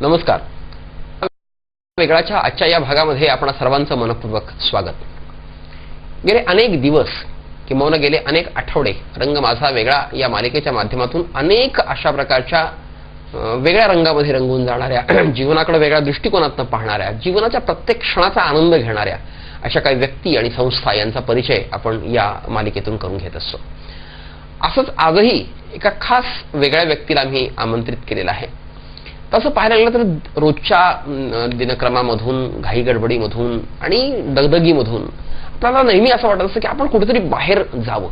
नमस्कार. वेगळाच्या आजच्या या भागामध्ये आपण सर्वांचं मनपूर्वक स्वागत. गेले अनेक दिवस किंवा गेले अनेक आठवडे रंग माझा वेगळा या मालिकेच्या माध्यमातून अनेक अशा प्रकारच्या वेगळ्या रंगामध्ये रंगून जाणाऱ्या जीवनाकडे वेगळ्या दृष्टिकोनातून पाहणाऱ्या जीवनाच्या प्रत्येक क्षणाचा आनंद घेणाऱ्या अशा काही व्यक्ती आणि संस्था यांचा परिचय आपण या मालिकेतून करून घेत असतो. असंच आजही एका खास वेगळ्या व्यक्तीला मी आमंत्रित केलेलं आहे. तसं पाहायला गेलं तर रोजच्या दिनक्रमामधून घाई गडबडीमधून आणि दगदगीमधून आपल्याला नेहमी असं वाटत असतं की आपण कुठेतरी बाहेर जावं.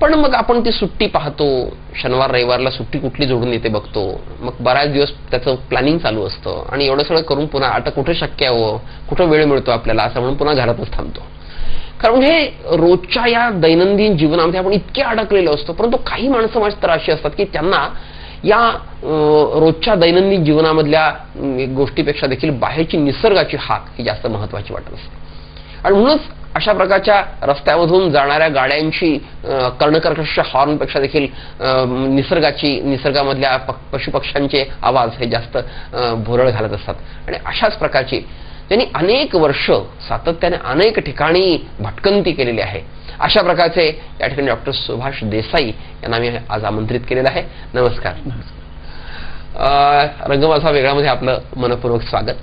पण मग आपण ती सुट्टी पाहतो शनिवार रविवारला सुट्टी कुठली जोडून येते बघतो. मग बऱ्याच दिवस त्याचं प्लॅनिंग चालू असतं आणि एवढं सगळं करून पुन्हा आता कुठे शक्य हवं हो? कुठं वेळ मिळतो आपल्याला? असं म्हणून पुन्हा घरातच थांबतो. कारण हे रोजच्या या दैनंदिन जीवनामध्ये आपण इतके अडकलेलो असतो परंतु काही माणसं माझ्या तर अशी असतात की त्यांना या रोजच्या दैनंदिन जीवनामधल्या गोष्टीपेक्षा देखील बाहेरची निसर्गाची हाक ही जास्त महत्वाची वाटत असते. आणि म्हणूनच अशा प्रकारच्या रस्त्यामधून जाणाऱ्या गाड्यांची अं, कर्णकर्कश हॉर्नपेक्षा देखील निसर्गाची निसर्गामधल्या प- पशुपक्ष्यांचे आवाज हे जास्त भुरळ घालत असतात. आणि अशाच प्रकारची त्यांनी अनेक वर्ष सातत्याने अनेक ठिकाणी भटकंती केलेली आहे. अशा प्रकारचे या ठिकाणी डॉक्टर सुभाष देसाई यांना मी आज आमंत्रित केलेलं आहे. नमस्कार. रंगमासा वेगळामध्ये आपलं मनपूर्वक स्वागत.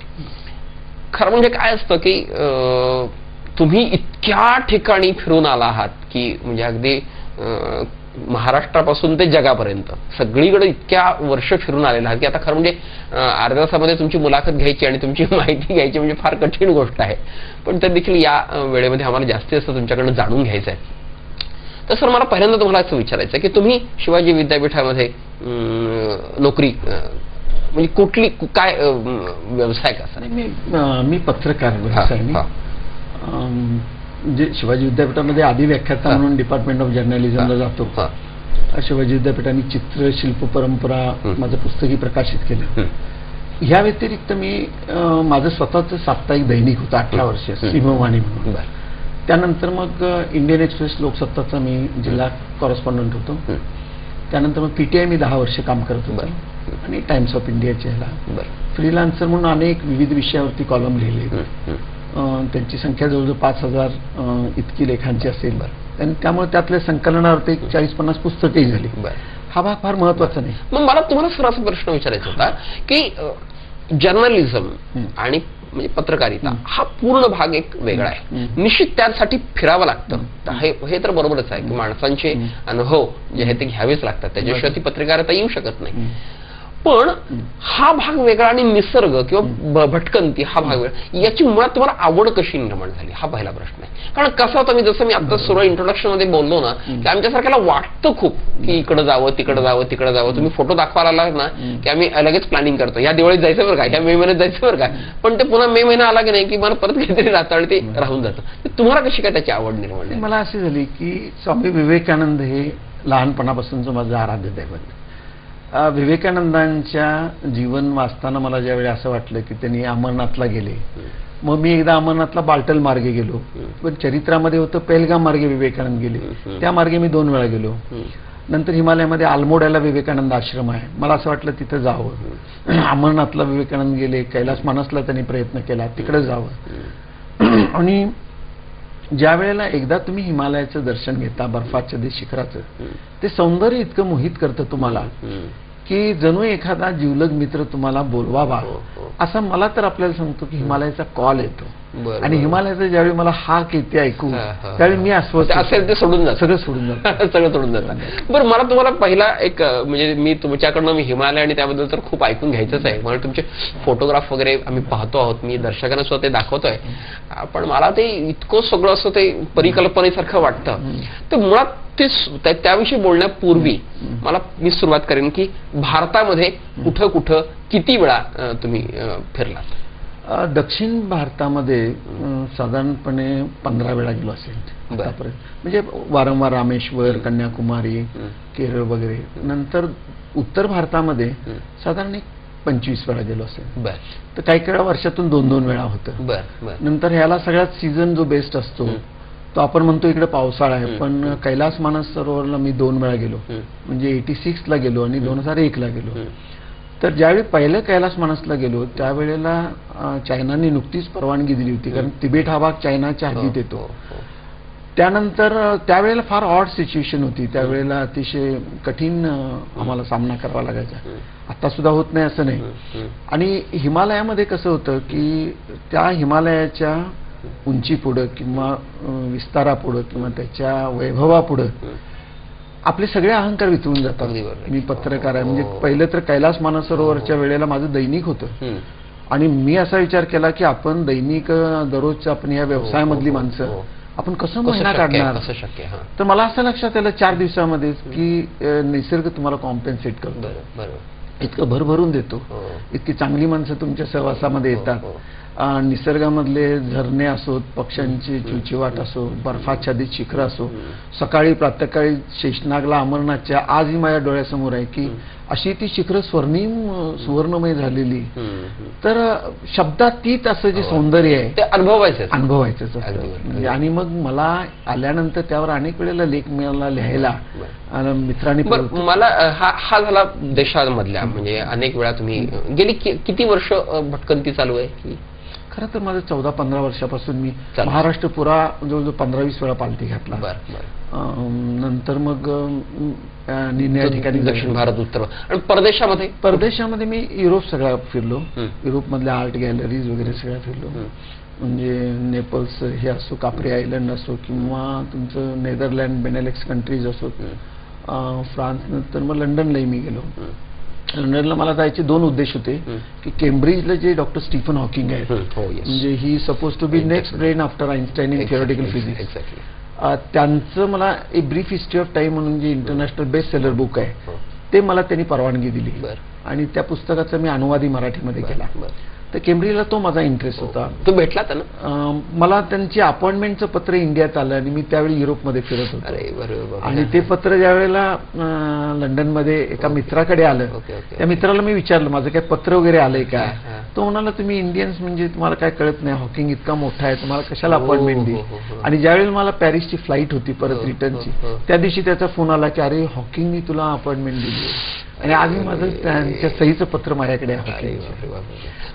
खरं म्हणजे काय असतं की तुम्ही इतक्या ठिकाणी फिरून आला आहात की म्हणजे अगदी महाराष्ट्रापासून ते जगापर्यंत. सगळीकडे इतक्या वर्ष फिरून आलेला आहात की आता खरं म्हणजे अं, अर्ध्या तासामध्ये तुमची मुलाखत घ्यायची आणि तुमची माहिती घ्यायची म्हणजे फार कठीण गोष्ट आहे. पण ते देखील या वेळेमध्ये आम्हाला जास्तीत जास्त तुमच्याकडनं जाणून घ्यायचं आहे तर सर मला पहिल्यांदा तुम्हाला असं विचारायचं आहे की तुम्ही शिवाजी विद्यापीठामध्ये नोकरी म्हणजे कुठली काय व्यवसाय कसा मी पत्रकार म्हणजे शिवाजी विद्यापीठामध्ये आधी व्याख्याता. म्हणून डिपार्टमेंट ऑफ जर्नलिझमला जातो. शिवाजी विद्यापीठाने चित्र शिल्प परंपरा. माझं पुस्तकही प्रकाशित केलं. ह्या व्यतिरिक्त मी माझं स्वतःचं साप्ताहिक दैनिक होतं अठरा वर्ष. सिंहवाणी म्हणून. त्यानंतर मग इंडियन एक्सप्रेस लोकसत्ताचा मी जिल्हा कॉरेस्पॉन्डंट होतो. त्यानंतर मग पीटीआय मी दहा वर्ष काम करत होतो. आणि टाइम्स ऑफ इंडियाच्या ह्याला. फ्रीलान्सर म्हणून अनेक विविध विषयावरती कॉलम लिहिले त्यांची संख्या जवळजवळ पाच हजार इतकी लेखांची असेल आणि त्यामुळे त्यातल्या संकलनार्थ एक चाळीस पन्नास पुस्तकही झाली. हा भाग फार महत्त्वाचा नाही मग मला तुम्हाला सर असा प्रश्न विचारायचा होता की जर्नलिझम. आणि म्हणजे पत्रकारिता हं. पूर्ण भाग एक वेगळा आहे. निश्चित त्यासाठी फिरावं लागतं हं. तर तर बरोबरच आहे की माणसांचे. अनुभव जे आहे ते घ्यावेच लागतात त्याच्याशिवाय ती पत्रकारिता येऊ शकत नाही. पण हं. भाग वेगळा आणि निसर्ग किंवा भटकंती हा भाग वेगळा. याची मुळात तुम्हाला आवड कशी निर्माण झाली? हा पहिला प्रश्न आहे. कारण कसं होतं मी जसं मी आता सुरू इंट्रोडक्शनमध्ये बोललो ना. की आमच्यासारख्याला वाटतं खूप की इकडे जावं तिकडे जावं तिकडे जावं. तुम्ही फोटो दाखवायला आला ना. की आम्ही लगेच प्लॅनिंग करतो. या दिवाळीत जायचं बरं का? या मे महिन्यात जायचं बरं का? पण ते पुन्हा मे महिना आला की नाही की मला परत काहीतरी राहतं आणि ते राहून जातं. तुम्हाला कशी काय त्याची आवड निर्माण झाली? मला असे झाली की स्वामी विवेकानंद हे लहानपणापासूनचं माझं आराध्य दैवत. विवेकानंदांच्या जीवन वाचताना मला ज्यावेळी असं वाटलं की त्यांनी अमरनाथला गेले मग मी एकदा अमरनाथला बाल्टल मार्गे गेलो. पण चरित्रामध्ये होतं पेलगाम मार्गे विवेकानंद गेले. त्या मार्गे मी दोन वेळा गेलो. नंतर हिमालयामध्ये आलमोड्याला विवेकानंद आश्रम आहे. मला असं वाटलं तिथं जावं. अमरनाथला विवेकानंद गेले कैलास मानसला त्यांनी प्रयत्न केला तिकडे जावं. आणि ज्या वेळेला एकदा तुम्ही हिमालयाचं दर्शन घेता बर्फाच्या शिखराचं. ते सौंदर्य इतकं मोहित करतं तुम्हाला. की जणू एखादा जीवलग मित्र तुम्हाला बोलवावा. हो, हो. असा मला तर आपल्याला सांगतो की हिमालयाचा कॉल येतो. आणि. हिमालयाचा ज्यावेळी मला हाक येते ऐकू हा, हा, त्यावेळी हा. मी अस्वस्थ असेल ते सोडून जातं. सगळं सोडून जातं. सगळं सोडून जातं. बरं मला तुम्हाला पहिला एक म्हणजे मी तुमच्याकडनं मी हिमालय आणि त्याबद्दल तर खूप ऐकून घ्यायचंच आहे. मला तुमचे फोटोग्राफ वगैरे आम्ही पाहतो आहोत. मी दर्शकांना सुद्धा ते दाखवतोय. पण मला ते इतकं सगळं असं ते परिकल्पनेसारखं वाटतं. तर मुळात ते त्याविषयी बोलण्यापूर्वी. मला मी सुरुवात करेन की भारतामध्ये कुठं कुठं किती वेळा तुम्ही अ, दक्षिण भारतामध्ये साधारणपणे पंधरा वेळा गेलो असेल. म्हणजे वारंवार रामेश्वर कन्याकुमारी. केरळ वगैरे. नंतर उत्तर भारतामध्ये. साधारण एक पंचवीस वेळा गेलो असेल. बर. तर काही काही वर्षातून दोन दोन वेळा होतं. नंतर ह्याला सगळ्यात सीझन जो बेस्ट असतो. तो आपण म्हणतो इकडे पावसाळा आहे हं. पण कैलास मानस सरोवरला मी दोन वेळा गेलो. हं. म्हणजे एटी सिक्सला गेलो आणि दोन हजार एकला गेलो. हं. तर ज्यावेळी पहिलं कैलास मानसला गेलो त्यावेळेला चायनाने नुकतीच परवानगी दिली होती कारण तिबेट हा भाग चायनाच्या हद्दीत येतो. हो, हो. त्यानंतर त्यावेळेला फार ऑड सिच्युएशन होती. त्यावेळेला अतिशय कठीण आम्हाला सामना करावा लागायचा. आता सुद्धा होत नाही असं नाही. आणि हिमालयामध्ये कसं होतं की त्या हिमालयाच्या उंचीपुढं किंवा विस्तारापुढं किंवा त्याच्या वैभवापुढं. आपले सगळे अहंकार विचवून जातात. मी पत्रकार आहे म्हणजे हो. पहिलं तर कैलास मानसरोवरच्या वेळेला माझं दैनिक होतं. आणि मी असा विचार केला की आपण दैनिक अं, दररोजच आपण या व्यवसायामधली हो, हो, माणसं हो. आपण कसं महिना? काढणार? हा. तर मला असं लक्षात आलं चार दिवसामध्ये की निसर्ग तुम्हाला कॉम्पेन्सेट करतो इतकं भरभरून देतो हो. इतकी चांगली माणसं तुमच्या सहवासामध्ये हो, येतात हो. निसर्गामधले झरणे असोत पक्ष्यांची चिवचिवाट असो बर्फाच्छादित शिखरं असो सकाळी प्रातःकाळी शेषनागला अमरनाथच्या आजही माझ्या डोळ्यासमोर आहे की अशी ती शिखरं स्वर्णिम सुवर्णमय झालेली. तर शब्दातीत असं जे हो. सौंदर्य आहे ते अनुभवायचं बरोबर. म्हणजे आणि मग मला आल्यानंतर त्यावर अनेक वेळेला लेख मिळाला लिहायला मित्रांनी मला हा हा झाला देशामधल्या म्हणजे अनेक वेळा तुम्ही गेली किती वर्ष भटकंती चालू आहे? खरं तर माझं चौदा पंधरा वर्षापासून मी. महाराष्ट्र पुरा जवळजवळ पंधरा वीस वेळा पालथी घातला. नंतर मग निरनिराळ्या ठिकाणी दक्षिण भारत उत्तर आणि परदेशामध्ये? परदेशामध्ये मी युरोप सगळा फिरलो. युरोपमधल्या आर्ट गॅलरीज वगैरे सगळ्या फिरलो. म्हणजे नेपल्स हे असो कापरी आयलंड असो किंवा तुमचं नेदरलँड बेनेलेक्स कंट्रीज असो. फ्रान्स नंतर मग लंडनलाही मी गेलो. लंडनला मला जायचे दोन उद्देश होते. की केम्ब्रिजला जे डॉक्टर स्टीफन हॉकिंग आहेत हं. म्हणजे ही suppose to be next brain after Einstein in theoretical physics त्यांचं मला a brief history of time म्हणून जे इंटरनॅशनल बेस्ट सेलर बुक आहे हो. ते मला त्यांनी परवानगी दिली. आणि त्या पुस्तकाचा मी अनुवादी मराठीमध्ये केला. तर केम्ब्रिजला तो माझा इंटरेस्ट होता तू भेटला ना अं, मला त्यांची अपॉइंटमेंटचं पत्र इंडियात आलं आणि मी त्यावेळी युरोपमध्ये फिरत होतो अरे बरोबर आणि ते पत्र ज्या वेळेला लंडनमध्ये एका मित्राकडे आलं. त्या मित्राला मी विचारलं माझं काय पत्र वगैरे आलंय का हा, हा. तो म्हणाला तुम्ही इंडियन्स म्हणजे तुम्हाला काय कळत नाही हॉकिंग इतका मोठा आहे तुम्हाला कशाला हो, अपॉइंटमेंट हो, दे हो, हो. आणि ज्यावेळेला मला पॅरिसची फ्लाईट होती परत हो, रिटर्नची हो, हो. त्या दिवशी त्याचा फोन आला की अरे हॉकिंगनी तुला अपॉइंटमेंट दिली. आणि आजही माझं त्यांच्या सहीचं पत्र माझ्याकडे हॉकिंगचं.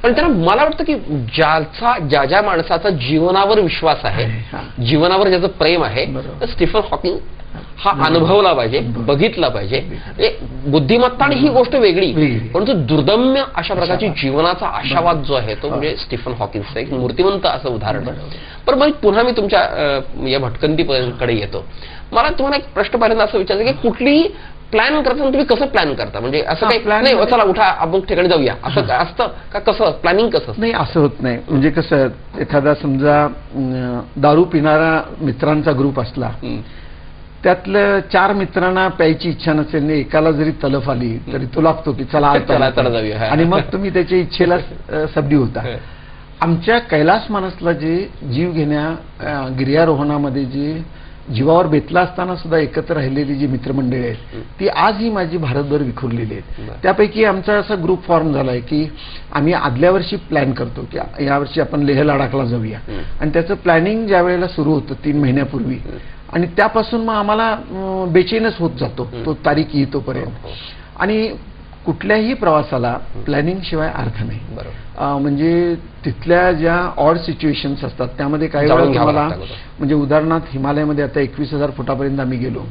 पण त्याला मला वाटतं की ज्याचा ज्या ज्या माणसाचा जीवनावर विश्वास आहे. जीवनावर ज्याचं प्रेम आहे. तर स्टीफन हॉकिंग हा अनुभवला पाहिजे बघितला पाहिजे म्हणजे बुद्धिमत्ता आणि ही गोष्ट वेगळी. परंतु दुर्दम्य अशा प्रकारची जीवनाचा आशावाद जो आहे तो हा. म्हणजे स्टीफन हॉकिन्सचं एक मूर्तिमंत असं उदाहरण. पण मग पुन्हा मी तुमच्या या भटकंतीकडे येतो मला तुम्हाला एक प्रश्न पहिल्यांदा असं विचारायचं की कुठलीही प्लॅन करताना तुम्ही कसं प्लॅन करता म्हणजे असं काही plan नाही मध्ये- चला उठा अमुक ठिकाणी जाऊया असं असतं का कसं प्लॅनिंग कसं? नाही असं होत नाही म्हणजे कसं एखादा समजा दारू पिणारा मित्रांचा ग्रुप असला हम्म. त्यातल्या चार मित्रांना प्यायची इच्छा नसेल आणि एकाला जरी तलफ आली तरी तो लागतो की चला चला, जाऊया. आणि मग तुम्ही त्याच्या इच्छेला सबडी होता. आमच्या कैलास मानसला जे जीव घेण्या गिर्यारोहणामध्ये जे जीवावर बेतला असताना सुद्धा एकत्र राहिलेली जी मित्रमंडळी आहेत ती आजही माझी भारतभर विखुरलेली आहेत. त्यापैकी आमचा असा ग्रुप फॉर्म झालाय की आम्ही आदल्या वर्षी प्लॅन करतो की यावर्षी आपण लेह लडाखला जाऊया. आणि त्याचं प्लॅनिंग ज्या वेळेला सुरू होतं तीन महिन्यापूर्वी आणि त्यापासून मग आम्हाला बेचैनच होत जातो. तो तारीख येतोपर्यंत हो, हो. आणि कुठल्याही प्रवासाला प्लॅनिंग शिवाय अर्थ नाही. म्हणजे तिथल्या ज्या ऑड सिच्युएशन्स असतात त्यामध्ये काही वेळा तुम्हाला. म्हणजे उदाहरणार्थ हिमालयामध्ये आता एकवीस हजार फुटापर्यंत आम्ही गेलो.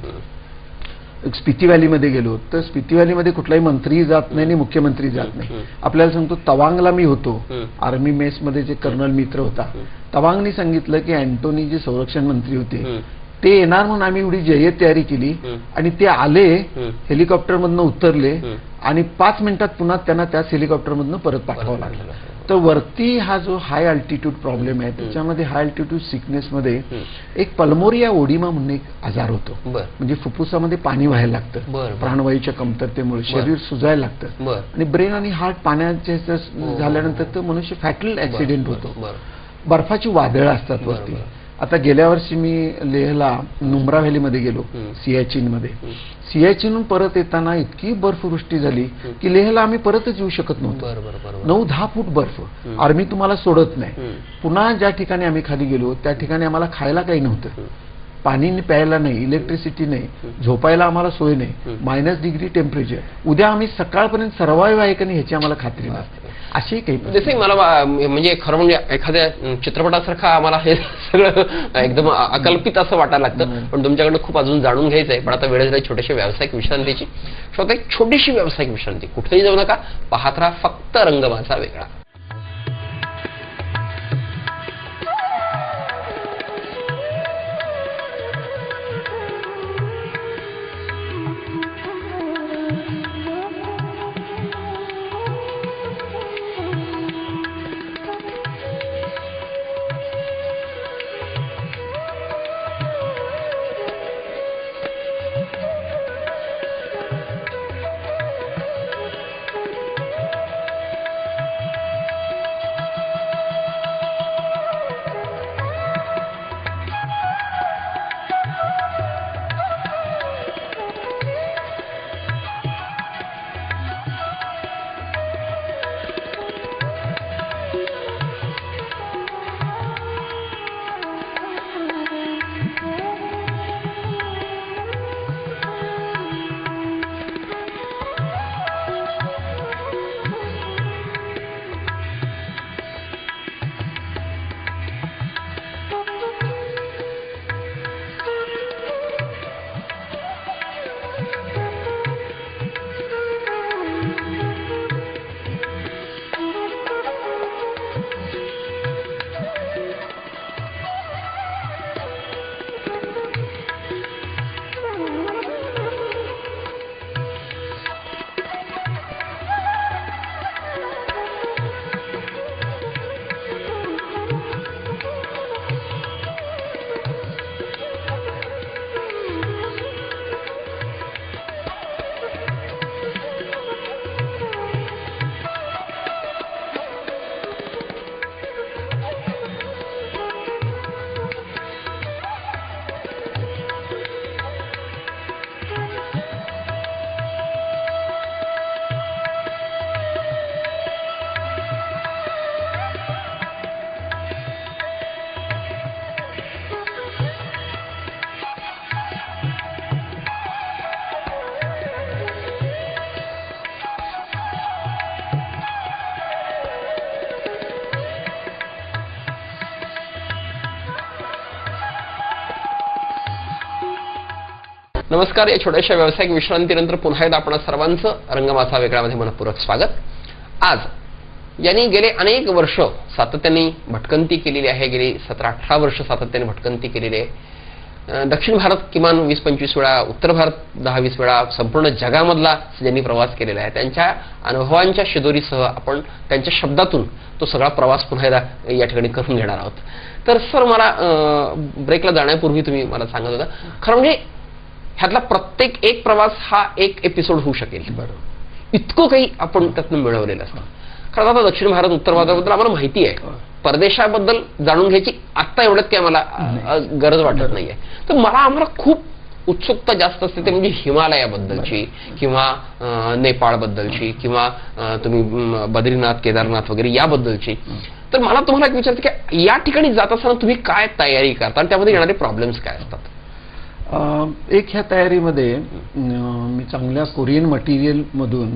स्पिती व्हॅलीमध्ये गेलो. तर स्पिती व्हॅलीमध्ये कुठलाही मंत्री जात नाही आणि मुख्यमंत्री जात नाही. आपल्याला सांगतो तवांगला मी होतो. आर्मी मेसमध्ये जे कर्नल मित्र होता. तवांगनी सांगितलं की अँटोनी जे संरक्षण मंत्री होते. ते येणार म्हणून आम्ही एवढी जय्यत तयारी केली हं. आणि ते आले हं. हेलिकॉप्टरमधनं उतरले हं. आणि पाच मिनिटात पुन्हा त्यांना त्याच हेलिकॉप्टरमधनं परत पाठवावं. लागलं तर वरती हा जो हाय अल्टिट्यूड प्रॉब्लेम आहे त्याच्यामध्ये हाय अल्टिट्यूड सिकनेसमध्ये हं. एक पल्मोरिया ओडिमा म्हणून एक आजार होतो म्हणजे फुफ्फुसामध्ये पाणी व्हायला लागतं. प्राणवायूच्या कमतरतेमुळे शरीर सुजायला लागतं आणि ब्रेन आणि हार्ट पाण्याचे हो, झाल्यानंतर तो मनुष्य फॅटल ऍक्सिडेंट होतो बर बर्फाची वादळं असतात वरती. आता गेल्या वर्षी मी लेहला नुमरा व्हॅलीमध्ये गेलो. सियाचीन मध्ये हं. सियाचीनहून परत येताना इतकी बर्फवृष्टी झाली की लेहला आम्ही परतच येऊ शकत नव्हतो. बर बर बर नऊ दहा फूट बर्फ. आर्मी तुम्हाला सोडत नाही. पुन्हा ज्या ठिकाणी आम्ही खाली गेलो त्या ठिकाणी आम्हाला खायला काही नव्हतं. पाणी प्यायला नाही इलेक्ट्रिसिटी नाही झोपायला आम्हाला सोय नाही. मायनस डिग्री टेम्परेचर उद्या आम्ही सकाळपर्यंत सर्वाईव्ह आहे का नाही ह्याची आम्हाला खात्री नसते. अशी काही मला म्हणजे खरं म्हणजे एखाद्या चित्रपटासारखं आम्हाला हे सगळं एकदम अकल्पित असं वाटायला लागतं. पण तुमच्याकडनं खूप अजून जाणून घ्यायचं आहे. पण आता वेळ झाली छोट्याशा व्यावसायिक विश्रांतीची. स्वतः एक छोटीशी व्यावसायिक विश्रांती. कुठेही जाऊ नका. पाहत राहा फक्त रंग माझा वेगळा. नमस्कार या छोट्याशा व्यावसायिक विश्रांतीनंतर पुन्हा एकदा आपण सर्वांचं रंगमाथा वेगळ्यामध्ये मनपूर्वक स्वागत. आज यांनी गेले अनेक वर्ष सातत्याने भटकंती केलेली आहे गेली सतरा अठरा वर्ष सातत्याने भटकंती केलेली आहे. दक्षिण भारत किमान वीस पंचवीस वेळा उत्तर भारत दहा वीस वेळा संपूर्ण जगामधला ज्यांनी प्रवास केलेला आहे त्यांच्या अनुभवांच्या शिदोरीसह आपण त्यांच्या शब्दातून तो सगळा प्रवास पुन्हा एकदा या ठिकाणी करून घेणार आहोत. तर सर मला ब्रेकला जाण्यापूर्वी तुम्ही मला सांगत होता. खरं म्हणजे ह्यातला प्रत्येक एक प्रवास हा एक एपिसोड होऊ शकेल. बरोबर. इतकं काही आपण त्यातनं मिळवलेलं असतं. खरं आता दक्षिण भारत उत्तर भारताबद्दल आम्हाला माहिती आहे. परदेशाबद्दल जाणून घ्यायची आत्ता एवढ्यात काय मला अ, गरज वाटत नाहीये. तर मला आम्हाला खूप उत्सुकता जास्त असते ते म्हणजे हिमालयाबद्दलची किंवा नेपाळबद्दलची किंवा तुम्ही बद्रीनाथ केदारनाथ वगैरे याबद्दलची. तर मला तुम्हाला एक विचारायचं की या ठिकाणी जात असताना तुम्ही काय तयारी करता? आणि त्यामध्ये येणारे प्रॉब्लेम्स काय असतात? एक ह्या तयारीमध्ये मी चांगल्या कोरियन मटेरियल मधून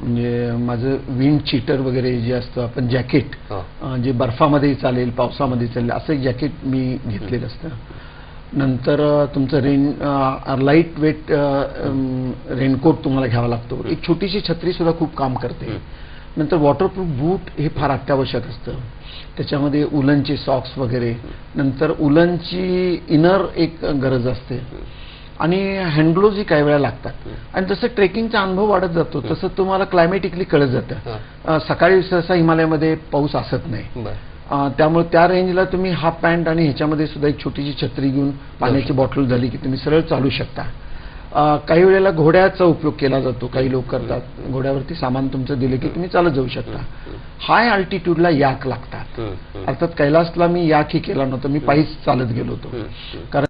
म्हणजे माझं विंड चीटर वगैरे जे असतं आपण जॅकेट जे बर्फामध्ये चालेल पावसामध्ये चालेल असं एक जॅकेट मी घेतलेलं असतं. नंतर तुमचं रेन लाइट वेट रेनकोट तुम्हाला घ्यावा लागतो. एक छोटीशी छत्री सुद्धा खूप काम करते. नंतर वॉटरप्रूफ बूट हे फार अत्यावश्यक असतं. त्याच्यामध्ये उलनचे सॉक्स वगैरे. नंतर उलनची इनर एक गरज असते. आणि हँडग्लोव्ज ही काही वेळा लागतात. आणि जसं ट्रेकिंगचा अनुभव वाढत जातो तसं तुम्हाला क्लायमॅटिकली कळत जातं. सकाळी सहसा हिमालयामध्ये पाऊस असत नाही. त्यामुळे त्या रेंजला तुम्ही हाफ पॅन्ट आणि ह्याच्यामध्ये सुद्धा एक छोटीशी छत्री घेऊन पाण्याची बॉटल झाली की तुम्ही सरळ चालू शकता. काही वेळेला घोड्याचा उपयोग केला जातो काही लोक करतात. घोड्यावरती सामान तुमचं दिलं की तुम्ही चालत जाऊ शकता. हाय अल्टिट्यूडला याक लागतात. अर्थात कैलासला मी याक ही केला नव्हता मी पायीच चालत गेलो होतो. कारण